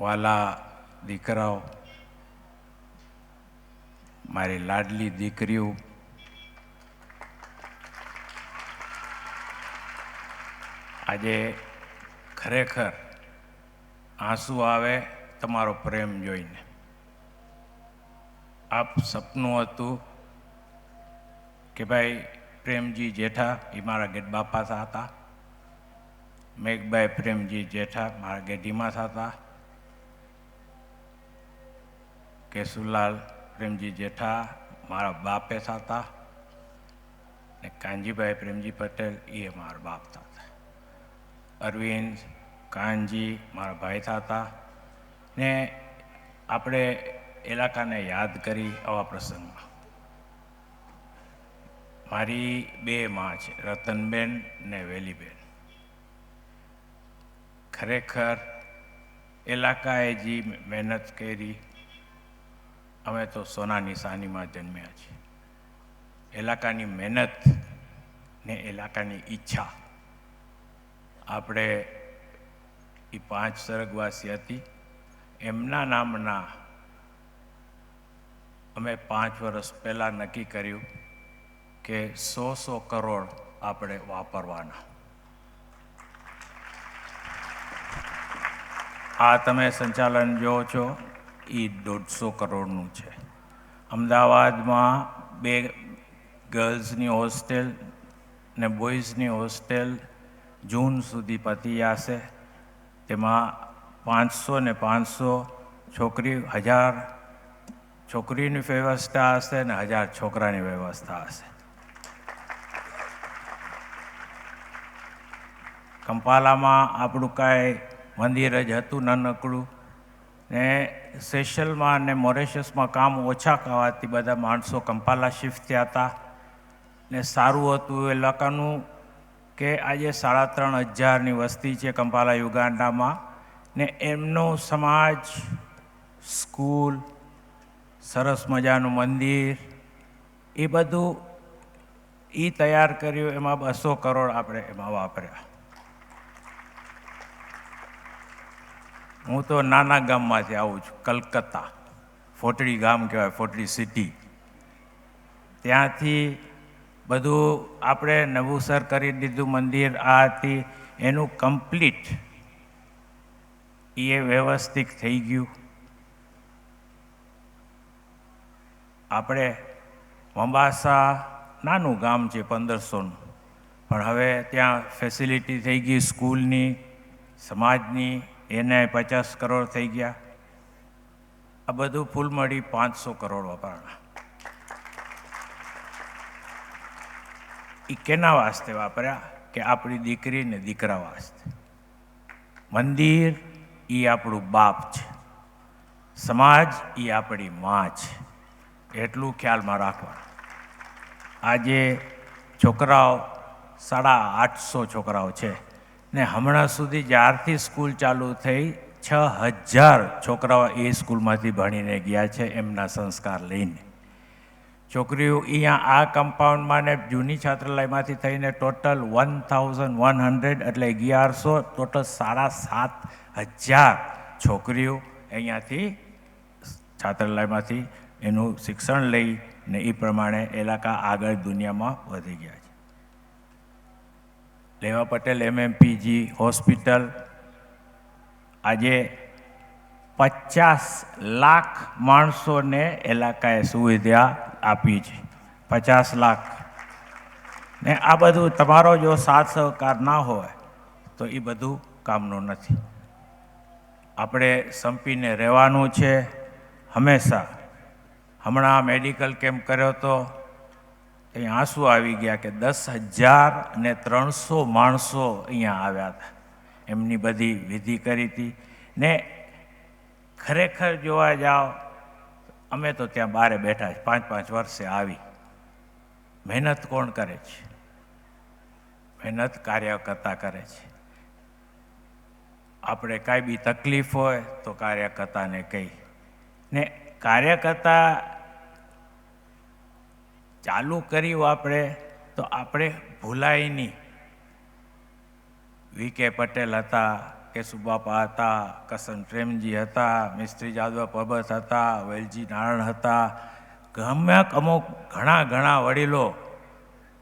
વાલા દીકરાઓ, મારી લાડલી દીકરીઓ, આજે ખરેખર આંસુ આવે તમારો પ્રેમ જોઈને. આપ સપનું હતું કે ભાઈ પ્રેમજી જેઠા એ મારા ગેટ બાપા હતા. મેઘભાઈ પ્રેમજી જેઠા મારા ગેઢીમાં હતા. કેશુલાલ, પ્રેમજી જેઠા, મારા બાપે હતા ને કાનજીભાઈ પ્રેમજી પટેલ, એ મારા બાપ હતા અરવિંદ, કાનજી, મારા ભાઈ થતા ને આપણે ઇલાકાને યાદ કરી આવા પ્રસંગમાં. મારી બે માં છે, રતનબેન ને વેલીબેન. ખરેખર ઇલાકાએ જે મહેનત કરી અમે તો સોના નિશાનીમાં જન્મ્યા છીએ ઇલાકાની મહેનત ને ઇલાકાની ઈચ્છા. આપણે એ પાંચ સરગવાસી હતી. એમના નામના અમે પાંચ વર્ષ પહેલાં નક્કી કર્યું કે સો સો કરોડ આપણે વાપરવાના. આ તમે સંચાલન જો છો. એ દોઢસો કરોડનું છે. અમદાવાદમાં બે ગર્લ્સની હોસ્ટેલ ને બોયઝની હોસ્ટેલ જૂન સુધી પતી જશે તેમાં પાંચસો ને પાંચસો છોકરી, હજાર છોકરીની વ્યવસ્થા હશે ને હજાર છોકરાની વ્યવસ્થા હશે. કંપાલામાં આપણું કાંઈ મંદિર જ હતું નાનકડું. ને સેશલમાં ને મોરેશિયસમાં કામ ઓછા કરવાથી બધા માણસો કંપાલા શિફ્ટ થયા હતા. ને સારું હતું એ લોકોનું કે આજે સાડા ત્રણ હજારની વસ્તી છે કંપાલા યુગાન્ડામાં ને એમનો સમાજ, સ્કૂલ, સરસ મજાનું મંદિર, એ બધું એ તૈયાર કર્યું, એમાં બસો કરોડ આપણે એમાં વાપર્યા. હું તો નાના ગામમાંથી આવું છું, કલકત્તા. ફોટડી ગામ કહેવાય, ફોટડી સિટી. ત્યાંથી બધું આપણે નવુંસર કરી દીધું મંદિર આ હતી એનું કમ્પ્લીટ એ વ્યવસ્થિત થઈ ગયું. આપણે વંબાસા નાનું ગામ છે પંદરસોનું, પણ હવે ત્યાં ફેસિલિટી થઈ ગઈ સ્કૂલની, સમાજની એને પચાસ કરોડ થઈ ગયા. આ બધું ફૂલ મળી પાંચસો કરોડ વપરાણા. એ કેના વાસ્તે વાપર્યા? કે આપણી દીકરીને દીકરા વાસ્તે. મંદિર એ આપણું બાપ છે. સમાજ એ આપણી માં છે. એટલું ખ્યાલમાં રાખવાનું. આજે છોકરાઓ સાડા આઠસો છોકરાઓ છે. ને હમણાં સુધી જ્યારથી સ્કૂલ ચાલુ થઈ, છ હજાર છોકરાઓ એ સ્કૂલમાંથી ભણીને ગયા છે એમના સંસ્કાર લઈને. છોકરીઓ અહીંયા આ કમ્પાઉન્ડમાં ને જૂની છાત્રાલયમાંથી થઈને total one thousand one hundred એટલે અગિયારસો, ટોટલ સાડા સાત હજાર છોકરીઓ અહીંયાથી છાત્રાલયમાંથી એનું શિક્ષણ લઈ ને એ પ્રમાણે એલાકા આગળ દુનિયામાં વધી ગયા છે. લેવા પટેલ એમએમપીજી હોસ્પિટલ. આજે પચાસ લાખ માણસોને એલાકાએ સુવિધા આપી છે. પચાસ લાખ. ને આ બધું તમારો જો સાથ સહકાર ના હોય, તો એ બધું કામનું નથી. આપણે સંપીને રહેવાનું છે હંમેશા. હમણાં મેડિકલ કેમ્પ કર્યો તો અહીંયા આંસુ આવી ગયા કે દસ હજાર ને ત્રણસો માણસો અહીંયા આવ્યા હતા. એમની બધી વિધિ કરી હતી. ને ખરેખર જોવા જાઓ, અમે તો ત્યાં બારે બેઠા છે પાંચ પાંચ વર્ષે આવી. મહેનત કોણ કરે છે? મહેનત કાર્યકર્તા કરે છે. આપણે કાંઈ બી તકલીફ હોય તો કાર્યકર્તાને કહી. ને કાર્યકર્તા ચાલુ કર્યું આપણે, તો આપણે ભૂલાય નહીં. વી કે પટેલ હતા, કે સુબાપા હતા, કસન પ્રેમજી હતા, મિસ્ત્રી જાદવ પરબત હતા, વેલજી નારાયણ હતા ગમે અમુક ઘણા ઘણા વડીલો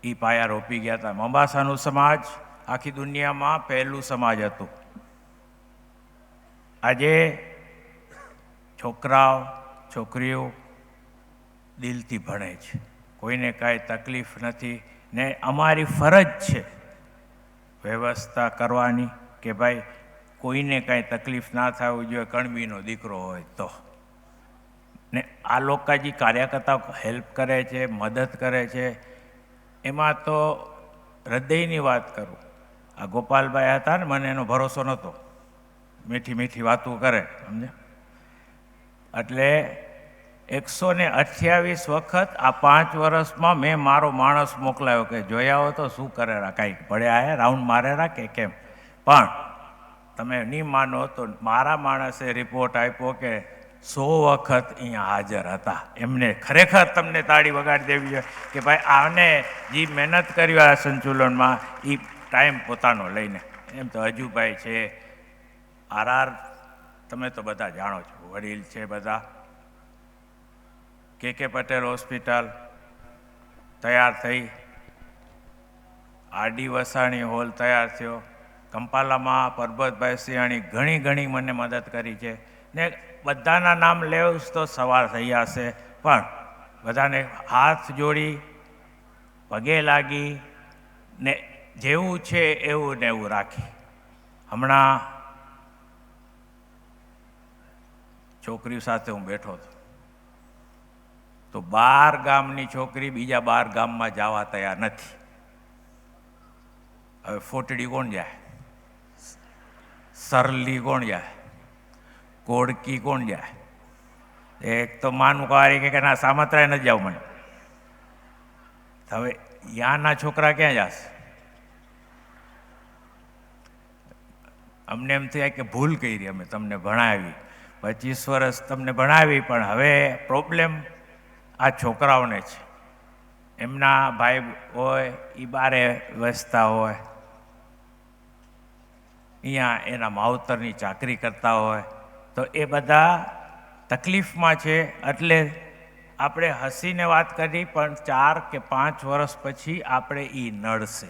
એ પાયા રોપી ગયા હતા મોંબાસાનું સમાજ આખી દુનિયામાં પહેલું સમાજ હતું. આજે છોકરાઓ, છોકરીઓ દિલથી ભણે છે. કોઈને કાંઈ તકલીફ નથી. ને અમારી ફરજ છે વ્યવસ્થા કરવાની કે ભાઈ, કોઈને કાંઈ તકલીફ ના થવી જોઈએ કણબીનો દીકરો હોય તો. ને આ લોકો જે કાર્યકર્તાઓ હેલ્પ કરે છે, મદદ કરે છે. એમાં તો હૃદયની વાત કરું. આ ગોપાલભાઈ હતા ને, મને એનો ભરોસો નહોતો. મીઠી મીઠી વાતો કરે સમજે એટલે એકસો ને અઠ્યાવીસ વખત આ પાંચ વર્ષમાં મેં મારો માણસ મોકલાયો કે જોયા હો તો શું કરેરા કાંઈક પડ્યા હે? રાઉન્ડ મારેરા કે કેમ? પણ તમે નહીં માનો તો મારા માણસે રિપોર્ટ આપ્યો કે સો વખત અહીંયા હાજર હતા. એમને ખરેખર તમને તાળી વગાડી દેવી જોઈએ કે ભાઈ આને જે મહેનત કરી આ સંચુલનમાં એ ટાઈમ પોતાનો લઈને. એમ તો હજુભાઈ છે. આરઆર તમે તો બધા જાણો છો. વડીલ છે બધા. કે કે પટેલ હોસ્પિટલ તૈયાર થઈ. આરડી વસાણી હોલ તૈયાર થયો. કંપાલામાં પરબતભાઈ સિંહાણી ઘણી ઘણી મને મદદ કરી છે. ને બધાના નામ લેવું તો સવાર થઈ જશે પણ બધાને હાથ જોડી, પગે લાગી, ને જેવું છે એવું ને એવું રાખી. હમણાં છોકરીઓ સાથે હું બેઠો હતો. તો બાર ગામની છોકરી બીજા બાર ગામમાં જવા તૈયાર નથી. હવે ફોટડી કોણ જાય? સરલી કોણ જાય? કોડકી કોણ જાય? એક તો માનું કવારી કે ના, સામત્રાય નથી જાવ મને. હવે યાના છોકરા ક્યાં જશે? અમને એમ થયા કે ભૂલ કરી અમે તમને ભણાવી. પચીસ વર્ષ તમને ભણાવી, પણ હવે પ્રોબ્લેમ આ છોકરાઓને છે. એમના ભાઈ હોય એ બારે વસતા હોય. અહીંયા એના માવતરની ચાકરી કરતા હોય. તો એ બધા તકલીફમાં છે. એટલે આપણે હસીને વાત કરી, પણ ચાર કે પાંચ વર્ષ પછી આપણે એ નડશે.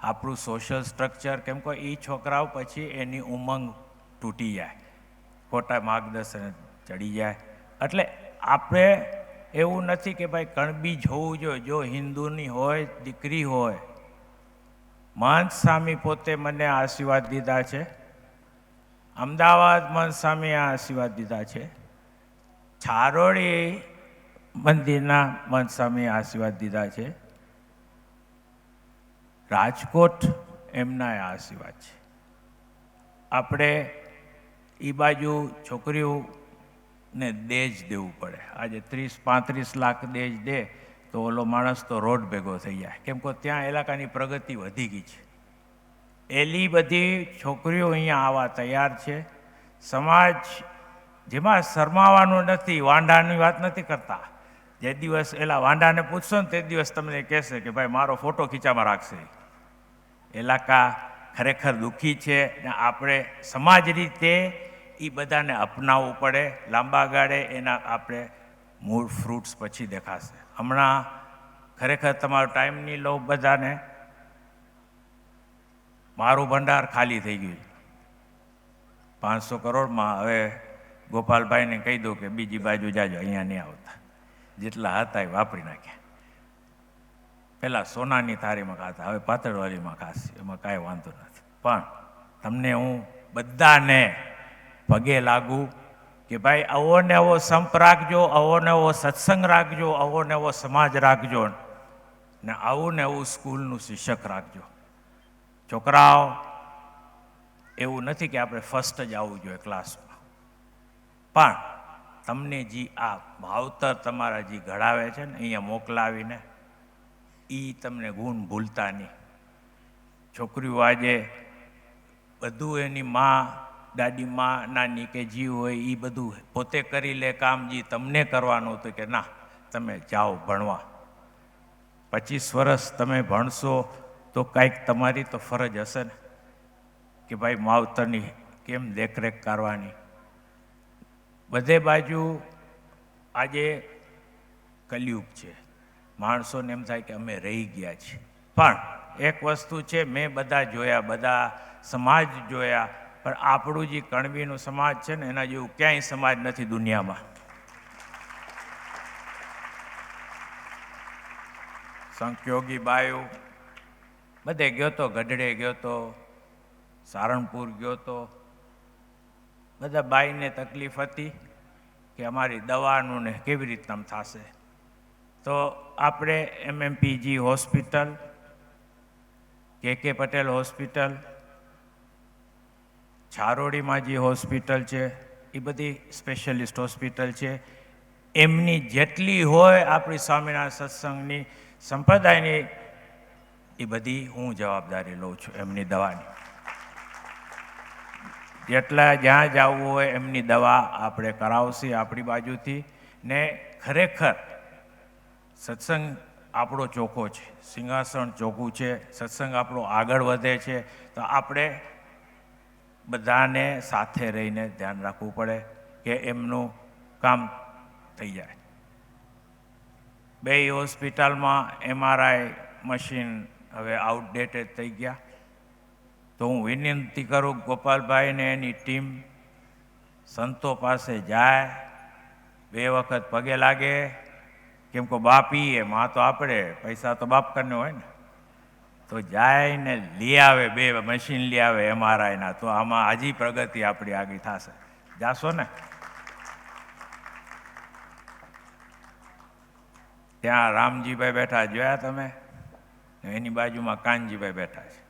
આપણું સોશિયલ સ્ટ્રક્ચર કેમ કે એ છોકરાઓ પછી એની ઉમંગ તૂટી જાય. ખોટા માર્ગદર્શન ચડી જાય. એટલે આપણે એવું નથી કે ભાઈ કણબી હોવું જોઈએ. જો હિન્દુની હોય, દીકરી હોય. મહંત સ્વામી પોતે મને આશીર્વાદ દીધા છે. અમદાવાદ મહંત સ્વામીએ આશીર્વાદ દીધા છે. છારોડી મંદિરના મહંત સ્વામીએ આશીર્વાદ દીધા છે. રાજકોટ એમના આશીર્વાદ છે. આપણે એ બાજુ છોકરીઓને દેજ દેવું પડે. આજે ત્રીસ, પાંત્રીસ લાખ દેજ દે તો ઓલો માણસ તો રોડ ભેગો થઈ જાય. કેમ કે ત્યાં ઇલાકાની પ્રગતિ વધી ગઈ છે. એલી બધી છોકરીઓ અહીંયા આવવા તૈયાર છે. સમાજ જેમાં શરમાવાનું નથી, વાંઢાની વાત નથી કરતા. જે દિવસ એલા વાંઢાને પૂછશો ને તે દિવસ તમને કહેશે કે ભાઈ મારો ફોટો ખીચામાં રાખશે. એલાકા ખરેખર દુઃખી છે ને આપણે સમાજ રીતે એ બધાને અપનાવવું પડે. લાંબા ગાળે એના આપણે મૂળ ફ્રૂટ્સ પછી દેખાશે. હમણાં ખરેખર તમારો ટાઈમ નહીં લો બધાને મારું ભંડાર ખાલી થઈ ગયું. પાંચસો કરોડમાં હવે ગોપાલભાઈને કહી દઉં કે બીજી બાજુ જાજો, અહીંયા નહીં આવતા. જેટલા હતા એ વાપરી નાખ્યા. પહેલાં સોનાની થારીમાં ખાતા, હવે પાતળવાળીમાં ખાશે એમાં કાંઈ વાંધો નથી. પણ તમને હું બધાને પગે લાગુ કે ભાઈ આવો ને આવો સંપ રાખજો, આવો ને આવો સત્સંગ રાખજો, આવો ને આવો સમાજ રાખજો ને આવું ને આવું સ્કૂલનું શિક્ષક રાખજો. છોકરાઓ, એવું નથી કે આપણે ફર્સ્ટ જ આવવું જોઈએ ક્લાસમાં પણ તમને જે આ ભાવતર તમારા જે ઘડાવે છે ને, અહીંયા મોકલાવીને એ તમને ગુણ ભૂલતા નહીં. છોકરીઓ આજે બધું એની માં દાદી માં નાની કે જી હોય એ બધું પોતે કરી લે કામ જે તમને કરવાનું હતું કે ના, તમે જાઓ ભણવા. પચીસ વર્ષ તમે ભણશો તો કાંઈક તમારી તો ફરજ હશે ને? કે ભાઈ માવતરની કેમ દેખરેખ કરવાની? બધે બાજુ આજે કલયુગ છે. માણસોને એમ થાય કે અમે રહી ગયા છીએ. પણ એક વસ્તુ છે, મેં બધા જોયા, બધા સમાજ જોયા પણ આપણું જે કણબીનું સમાજ છે ને, એના જેવું ક્યાંય સમાજ નથી દુનિયામાં. સંકયોગી બાયો, બધે ગયો તો, ગઢડે ગયો તો, સારણપુર ગયો તો, બધા બાઈને તકલીફ હતી કે અમારી દવાનું ને કેવી રીતના થશે. તો આપણે એમએમપીજી હોસ્પિટલ, કે કે પટેલ હોસ્પિટલ છારોડીમાં જે હોસ્પિટલ છે, એ બધી સ્પેશિયલિસ્ટ હોસ્પિટલ છે. એમની જેટલી હોય આપણી સ્વામીના સત્સંગની, સંપ્રદાયની, એ બધી હું જવાબદારી લઉં છું એમની દવાની. જેટલા જ્યાં જવું હોય એમની દવા આપણે કરાવશી આપણી બાજુથી. ને ખરેખર સત્સંગ આપણો ચોખ્ખો છે, સિંહાસન ચોખ્ખું છે, સત્સંગ આપણો આગળ વધે છે. તો આપણે બધાને સાથે રહીને ધ્યાન રાખવું પડે કે એમનું કામ થઈ જાય. બે હોસ્પિટલમાં એમઆરઆઈ મશીન હવે આઉટડેટેડ થઈ ગયા. તો હું વિનંતી કરું ગોપાલભાઈને એની ટીમ સંતો પાસે જાય. બે વખત પગે લાગે. કેમ કે બાપ ઈ એ માં તો આપણે, પૈસા તો બાપ કરને હોય ને. તો જાય ને લઈ આવે, બે મશીન લઈ આવે એમઆરઆઈના તો આમાં હજી પ્રગતિ આપણી આગળ થશે. જાશો ને? ત્યાં રામજીભાઈ બેઠા જોયા તમે? એની બાજુમાં કાનજીભાઈ બેઠા છે.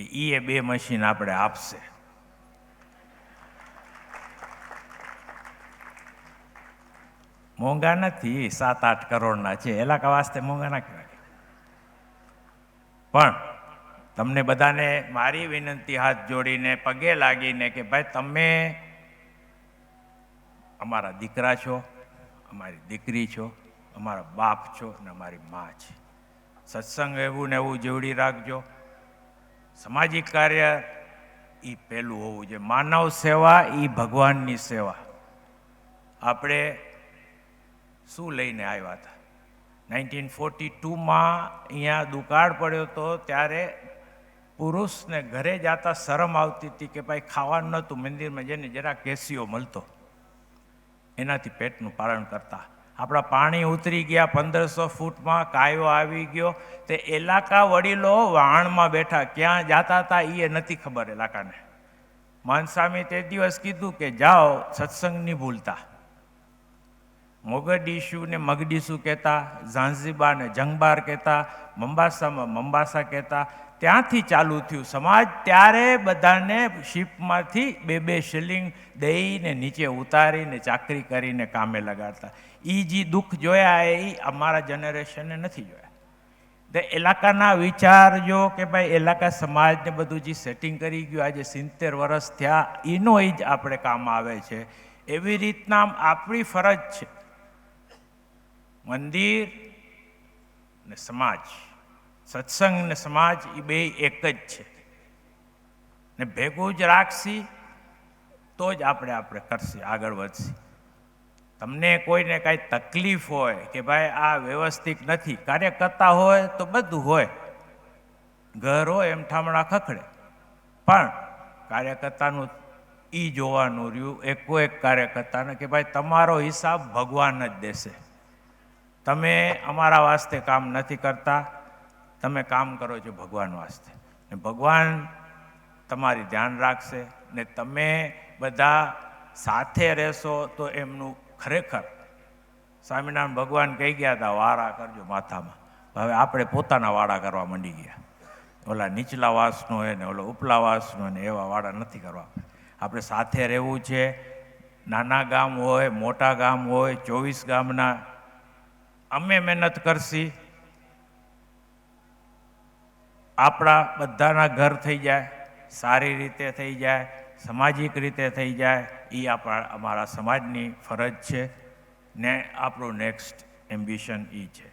એ બે મશીન આપણે આપશે. મોંઘા નથી, સાત આઠ કરોડના છે. એલાકા વાસ્તે મોંઘા ના કહેવાય પણ તમને બધાને મારી વિનંતી, હાથ જોડીને, પગે લાગીને કે ભાઈ તમે અમારા દીકરા છો, અમારી દીકરી છો, અમારા બાપ છો અને અમારી મા છે. સત્સંગ એવું ને એવું જેવડી રાખજો. સામાજિક કાર્ય એ પહેલું હોવું જોઈએ. માનવ સેવા એ ભગવાનની સેવા. આપણે શું લઈને આવ્યા હતા? નાઇન્ટીન ફોર્ટી ટુમાં અહીંયા દુકાળ પડ્યો હતો ત્યારે પુરુષને ઘરે જતા શરમ આવતી હતી કે ભાઈ ખાવાનું નહોતું, મંદિરમાં જઈને જરા કેસીઓ મળતો. એનાથી પેટનું પાલન કરતા. આપણા પાણી ઉતરી ગયા પંદરસો ફૂટમાં, કાયો આવી ગયો. તે એલાકા વડીલો વાણમાં બેઠા. ક્યાં જાતા હતા એ નથી ખબર એલાકાને. માનસ્વામી તે દિવસ કીધું કે જાઓ સત્સંગ નહીં ભૂલતા. મોગડીશુ ને મગડીસુ કહેતા, ઝાંઝીબાને જંગબાર કહેતા મંબાસામાં મંબાસા કહેતા. ત્યાંથી ચાલુ થયું. સમાજ ત્યારે બધાને શિપમાંથી બે બે શિલિંગ દઈને નીચે ઉતારીને ચાકરી કરીને કામે લગાડતા. એ જે દુઃખ જોયા એ અમારા જનરેશને નથી જોયા. તે એલાકાના વિચારજો કે ભાઈ એલાકા સમાજને બધું જે સેટિંગ કરી ગયું, આજે સિત્તેર વર્ષ થયા, એનો જ આપણે કામ આવે છે. એવી રીતના આપણી ફરજ છે. મંદિર ને સમાજ. સત્સંગ ને સમાજ એ બે એક જ છે. ને ભેગું જ રાખશી, તો જ આપણે આપણે કરશી, આગળ વધશે. તમને કોઈને કાંઈ તકલીફ હોય કે ભાઈ આ વ્યવસ્થિત નથી, કાર્યકર્તા હોય તો બધું હોય. ઘર હોય એમ ઠામણા ખખડે. પણ કાર્યકર્તાનું એ જોવાનું રહ્યું, એકો એક કાર્યકર્તાને કે ભાઈ તમારો હિસાબ ભગવાન જ દેશે. તમે અમારા વાસ્તે કામ નથી કરતા, તમે કામ કરો છો ભગવાન વાસ્તે. ને ભગવાન તમારી ધ્યાન રાખશે ને તમે બધા સાથે રહેશો તો એમનું ખરેખર. સ્વામિનારાયણ ભગવાન કહી ગયા હતા, વારા કરજો માથામાં. હવે આપણે પોતાના વાડા કરવા માંડી ગયા. ઓલા નીચલા વાસનો હોય ને ઓલો ઉપલા વાસનો ને એવા વાડા નથી કરવા. આપણે સાથે રહેવું છે. નાના ગામ હોય, મોટા ગામ હોય, ચોવીસ ગામના અમે મહેનત કરશી. આપણા બધાના ઘર થઈ જાય, સારી રીતે થઈ જાય, સામાજિક રીતે થઈ જાય એ આપણા, અમારા સમાજની ફરજ છે ને આપણું નેક્સ્ટ એમ્બિશન એ છે.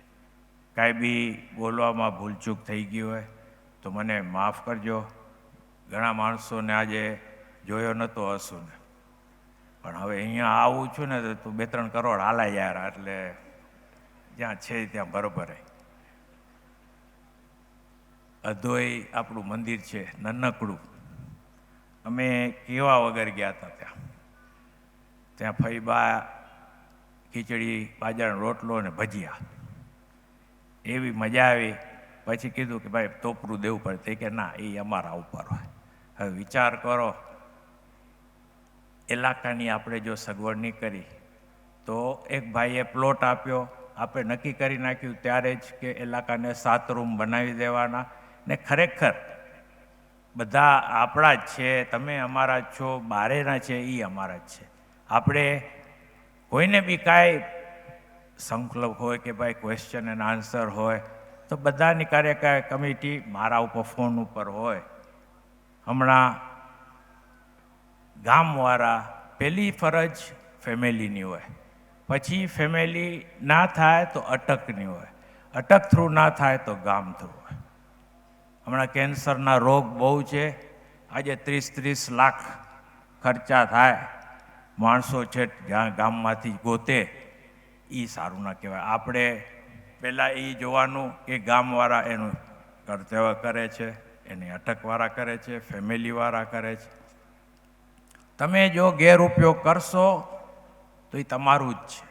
કાંઈ બી બોલવામાં ભૂલચૂક થઈ ગઈ હોય તો મને માફ કરજો. ઘણા માણસોને આજે જોયો નહોતો હસુને. પણ હવે અહીંયા આવું છું ને તો તું બે ત્રણ કરોડ હાલા યાર, એટલે જ્યાં છે, ત્યાં બરોબર. અધોઈ આપણું મંદિર છે, નાનકડું. અમે કેવા વગર ગયા હતા ત્યાં? ત્યાં ફઈબા ખીચડી બાજરાનો રોટલો અને ભજીયા. એવી મજા આવી. પછી કીધું કે ભાઈ, તોપરું દેવું પડે. કે ના, એ અમારા ઉપર હોય. હવે વિચાર કરો. ઇલાકાની આપણે જો સગવડ નહીં કરી, તો એક ભાઈએ પ્લોટ આપ્યો. આપણે નક્કી કરી નાખ્યું ત્યારે જ કે એલાકાને સાત રૂમ બનાવી દેવાના. ને ખરેખર બધા આપણા જ છે, તમે અમારા છો, બારેના છે એ અમારા જ છે. આપણે કોઈને બી કાંઈ સંકલ્પ હોય કે ભાઈ ક્વેશ્ચન એન્ડ આન્સર હોય, તો બધાની કાર્યકારી કમિટી મારા ઉપર ફોન ઉપર હોય. હમણાં ગામવાળા પહેલી ફરજ ફેમિલીની હોય. પછી ફેમિલી ના થાય તો અટકની હોય. અટક થ્રુ ના થાય તો ગામ થ્રુ હોય. હમણાં કેન્સરના રોગ બહુ છે. આજે ત્રીસ ત્રીસ લાખ ખર્ચા થાય. માણસો છે ગામમાંથી ગોતે એ સારું ના કહેવાય. આપણે પહેલાં એ જોવાનું કે ગામવાળા એનું કર્તવ્ય કરે છે, એની અટકવાળા કરે છે ફેમિલીવાળા કરે છે. તમે જો ગેરઉપયોગ કરશો તો એ તમારું જ છે.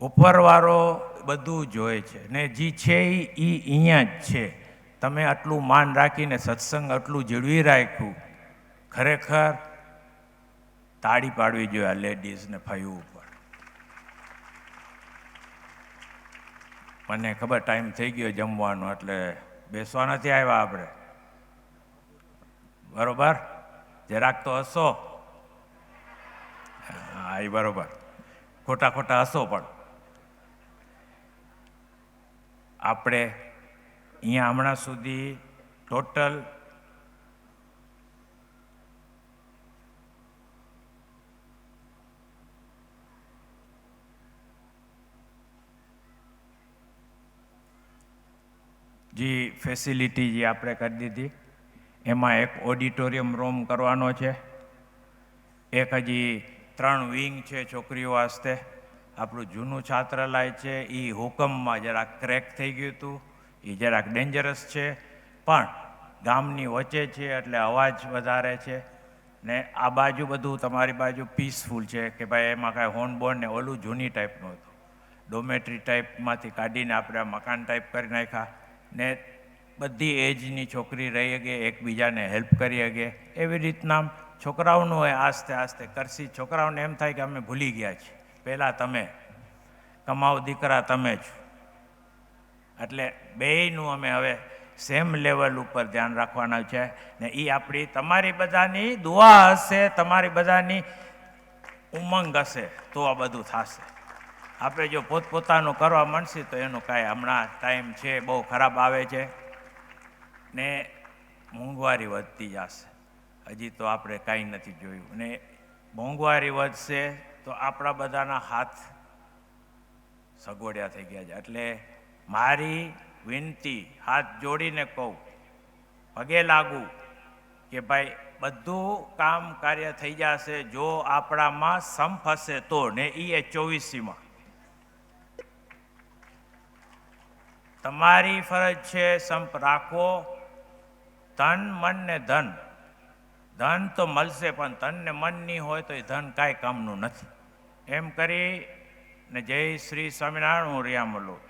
ઉપરવાળો બધું જોવે છે. ને જે છે એ અહીંયા જ છે. તમે આટલું માન રાખીને સત્સંગ આટલું જળવી રાખ્યું, ખરેખર તાળી પાડવી જોઈએ આ લેડીઝને ફયું ઉપર. મને ખબર ટાઈમ થઈ ગયો જમવાનો, એટલે બેસવા નથી આવ્યા આપણે. બરોબર? જરાક તો હસો. હા એ બરોબર. ખોટા ખોટા હસો પણ. આપણે અહીંયા હમણાં સુધી ટોટલ જે ફેસિલિટી જે આપણે કરી દીધી, એમાં એક ઓડિટોરિયમ રૂમ કરવાનો છે. એક હજી ત્રણ વિંગ છે, છોકરીઓ વાસ્તે. આપણું જૂનું છાત્રાલય છે એ હુકમમાં જરાક ક્રેક થઈ ગયું હતું એ જરાક ડેન્જરસ છે. પણ ગામની વચ્ચે છે, એટલે અવાજ વધારે છે. ને આ બાજુ બધું તમારી બાજુ પીસફુલ છે, કે ભાઈ એમાં કાંઈ હોર્ન બોર્ન ને ઓલું જૂની ટાઈપનું હતું. ડોમેટ્રી ટાઈપમાંથી કાઢીને આપણે મકાન ટાઈપ કરી નાખ્યા. ને બધી એજની છોકરી રહી શકે એકબીજાને હેલ્પ કરી શકે એવી રીતના છોકરાઓનું હોય આસ્તે આસ્તે કરશી. છોકરાઓને એમ થાય કે અમે ભૂલી ગયા છીએ. પહેલાં તમે, કમાવ દીકરા તમે જ. એટલે બેયનું અમે હવે સેમ લેવલ ઉપર ધ્યાન રાખવાના છે. ને એ આપણી, તમારી બધાની દુઆ હશે, તમારી બધાની ઉમંગ હશે, તો આ બધું થશે. આપણે જો પોતપોતાનું કરવા માંડશે તો એનું કાંઈ હમણાં ટાઈમ છે, બહુ ખરાબ આવે છે. ને મોંઘવારી વધતી જશે. હજી તો આપણે કાંઈ નથી જોયું. અને મોંઘવારી વધશે તો આપણા બધાના હાથ સગવડિયા થઈ ગયા છે. એટલે મારી વિનંતી, હાથ જોડીને કહું, પગે લાગુ કે ભાઈ, બધું કામ કાર્ય થઈ જશે, જો આપણામાં સંપ હશે તો, ને એ ચોવીસીમાં. તમારી ફરજ છે સંપ રાખો તન, મન ને ધન. ધન તો મળશે, પણ તન ને મન નહીં હોય તો એ ધન કાંઈ કામનું નથી. એમ કરી ને જય શ્રી સ્વામિનારાયણ, હું રિયામલું મલો